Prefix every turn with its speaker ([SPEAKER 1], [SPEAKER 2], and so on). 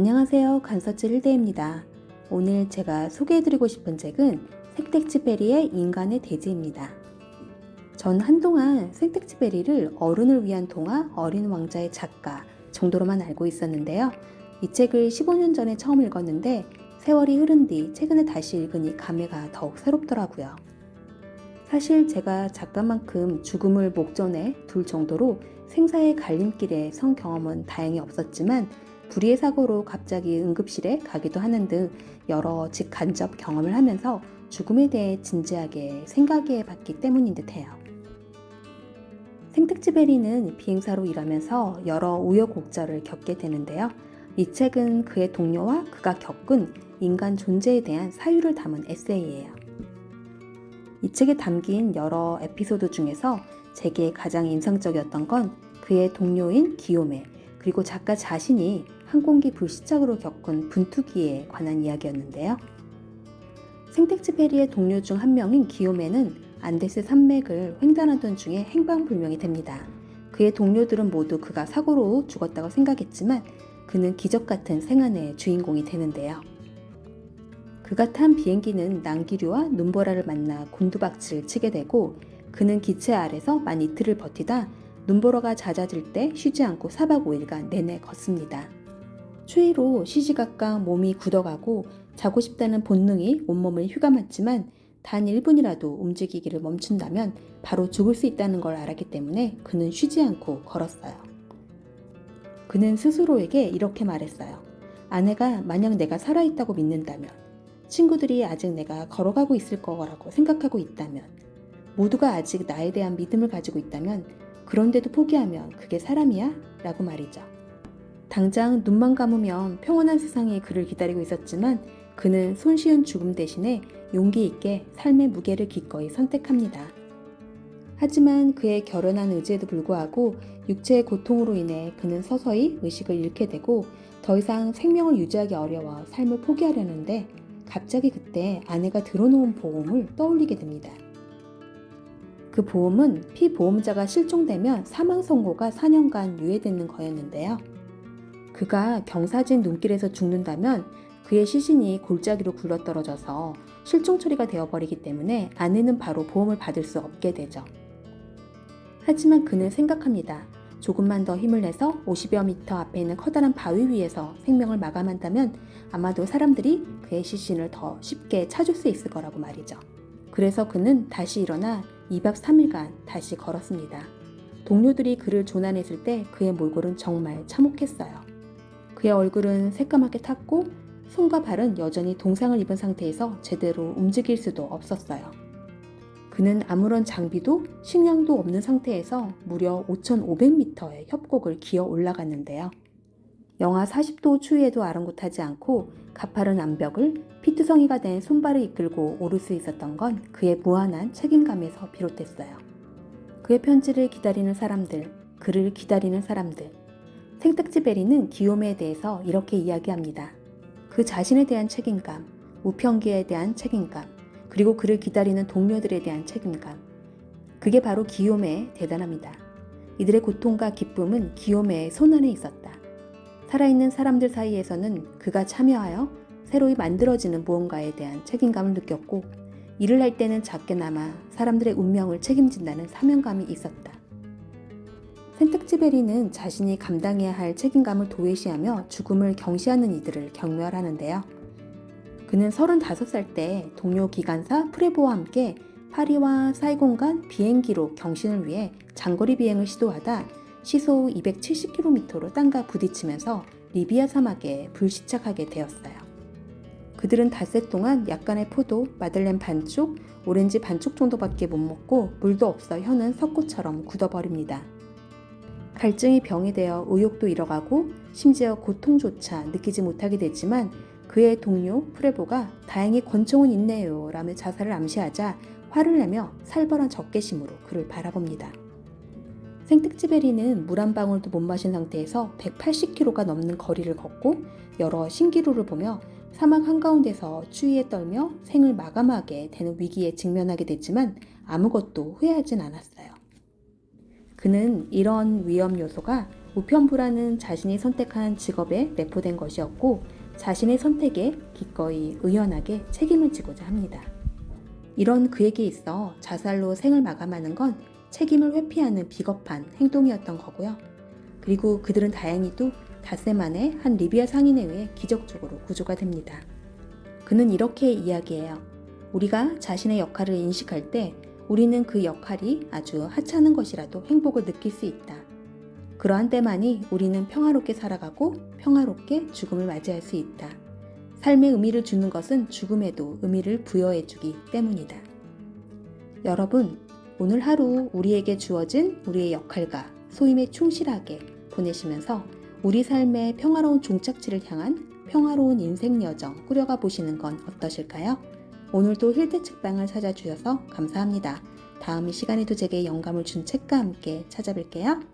[SPEAKER 1] 안녕하세요. 간서칠 일대입니다. 오늘 제가 소개해드리고 싶은 책은 색택치베리의 인간의 대지입니다. 전 한동안 색택치베리를 어른을 위한 동화 어린 왕자의 작가 정도로만 알고 있었는데요. 이 책을 15년 전에 처음 읽었는데 세월이 흐른 뒤 최근에 다시 읽으니 감회가 더욱 새롭더라고요. 사실 제가 작가만큼 죽음을 목전에 둘 정도로 생사의 갈림길에 선 경험은 다행히 없었지만 불의의 사고로 갑자기 응급실에 가기도 하는 등 여러 직간접 경험을 하면서 죽음에 대해 진지하게 생각해 봤기 때문인 듯해요. 생택지베리는 비행사로 일하면서 여러 우여곡절을 겪게 되는데요. 이 책은 그의 동료와 그가 겪은 인간 존재에 대한 사유를 담은 에세이예요. 이 책에 담긴 여러 에피소드 중에서 제게 가장 인상적이었던 건 그의 동료인 기요메 그리고 작가 자신이 항공기 불시착으로 겪은 분투기에 관한 이야기였는데요. 생택지페리의 동료 중 한 명인 기요메는 안데스 산맥을 횡단하던 중에 행방불명이 됩니다. 그의 동료들은 모두 그가 사고로 죽었다고 생각했지만 그는 기적 같은 생안의 주인공이 되는데요. 그가 탄 비행기는 난기류와 눈보라를 만나 곤두박질을 치게 되고 그는 기체 아래서 만 이틀을 버티다 눈보라가 잦아질 때 쉬지 않고 4박 5일간 내내 걷습니다. 추위로 시시각각 몸이 굳어가고 자고 싶다는 본능이 온몸을 휘감았지만 단 1분이라도 움직이기를 멈춘다면 바로 죽을 수 있다는 걸 알았기 때문에 그는 쉬지 않고 걸었어요. 그는 스스로에게 이렇게 말했어요. 아내가 만약 내가 살아있다고 믿는다면, 친구들이 아직 내가 걸어가고 있을 거라고 생각하고 있다면, 모두가 아직 나에 대한 믿음을 가지고 있다면, 그런데도 포기하면 그게 사람이야? 라고 말이죠. 당장 눈만 감으면 평온한 세상이 그를 기다리고 있었지만 그는 손쉬운 죽음 대신에 용기 있게 삶의 무게를 기꺼이 선택합니다. 하지만 그의 결연한 의지에도 불구하고 육체의 고통으로 인해 그는 서서히 의식을 잃게 되고 더 이상 생명을 유지하기 어려워 삶을 포기하려는데 갑자기 그때 아내가 들어놓은 보험을 떠올리게 됩니다. 그 보험은 피보험자가 실종되면 사망 선고가 4년간 유예되는 거였는데요. 그가 경사진 눈길에서 죽는다면 그의 시신이 골짜기로 굴러떨어져서 실종 처리가 되어버리기 때문에 아내는 바로 보험을 받을 수 없게 되죠. 하지만 그는 생각합니다. 조금만 더 힘을 내서 50여 미터 앞에 있는 커다란 바위 위에서 생명을 마감한다면 아마도 사람들이 그의 시신을 더 쉽게 찾을 수 있을 거라고 말이죠. 그래서 그는 다시 일어나 2박 3일간 다시 걸었습니다. 동료들이 그를 조난했을 때 그의 몰골은 정말 참혹했어요. 그의 얼굴은 새까맣게 탔고 손과 발은 여전히 동상을 입은 상태에서 제대로 움직일 수도 없었어요. 그는 아무런 장비도 식량도 없는 상태에서 무려 5,500m의 협곡을 기어 올라갔는데요. 영하 40도 추위에도 아랑곳하지 않고 가파른 암벽을 피투성이가 된 손발을 이끌고 오를 수 있었던 건 그의 무한한 책임감에서 비롯됐어요. 그의 편지를 기다리는 사람들, 그를 기다리는 사람들. 생택지베리는 기요메에 대해서 이렇게 이야기합니다. 그 자신에 대한 책임감, 우편기에 대한 책임감, 그리고 그를 기다리는 동료들에 대한 책임감. 그게 바로 기요메의 대단합니다. 이들의 고통과 기쁨은 기요메의 손안에 있었다. 살아있는 사람들 사이에서는 그가 참여하여 새로이 만들어지는 무언가에 대한 책임감을 느꼈고, 일을 할 때는 작게나마 사람들의 운명을 책임진다는 사명감이 있었다. 센택지베리는 자신이 감당해야 할 책임감을 도외시하며 죽음을 경시하는 이들을 경멸하는데요. 그는 35살 때 동료 기관사 프레보와 함께 파리와 사이공 간 비행기로 경신을 위해 장거리 비행을 시도하다 시속 270km로 땅과 부딪히면서 리비아 사막에 불시착하게 되었어요. 그들은 닷새 동안 약간의 포도, 마들렌 반쪽, 오렌지 반쪽 정도밖에 못 먹고 물도 없어 혀는 석고처럼 굳어버립니다. 갈증이 병이 되어 의욕도 잃어가고 심지어 고통조차 느끼지 못하게 되지만 그의 동료 프레보가 다행히 권총은 있네요 라며 자살을 암시하자 화를 내며 살벌한 적개심으로 그를 바라봅니다. 생특지베리는 물 한 방울도 못 마신 상태에서 180km가 넘는 거리를 걷고 여러 신기루를 보며 사막 한가운데서 추위에 떨며 생을 마감하게 되는 위기에 직면하게 됐지만 아무것도 후회하진 않았어요. 그는 이런 위험 요소가 우편부라는 자신이 선택한 직업에 내포된 것이었고 자신의 선택에 기꺼이 의연하게 책임을 지고자 합니다. 이런 그에게 있어 자살로 생을 마감하는 건 책임을 회피하는 비겁한 행동이었던 거고요. 그리고 그들은 다행히도 닷새 만에 한 리비아 상인에 의해 기적적으로 구조가 됩니다. 그는 이렇게 이야기해요. 우리가 자신의 역할을 인식할 때 우리는 그 역할이 아주 하찮은 것이라도 행복을 느낄 수 있다. 그러한 때만이 우리는 평화롭게 살아가고 평화롭게 죽음을 맞이할 수 있다. 삶의 의미를 주는 것은 죽음에도 의미를 부여해 주기 때문이다. 여러분, 오늘 하루 우리에게 주어진 우리의 역할과 소임에 충실하게 보내시면서 우리 삶의 평화로운 종착지를 향한 평화로운 인생 여정 꾸려가 보시는 건 어떠실까요? 오늘도 힐드 책방을 찾아주셔서 감사합니다. 다음 이 시간에도 제게 영감을 준 책과 함께 찾아뵐게요.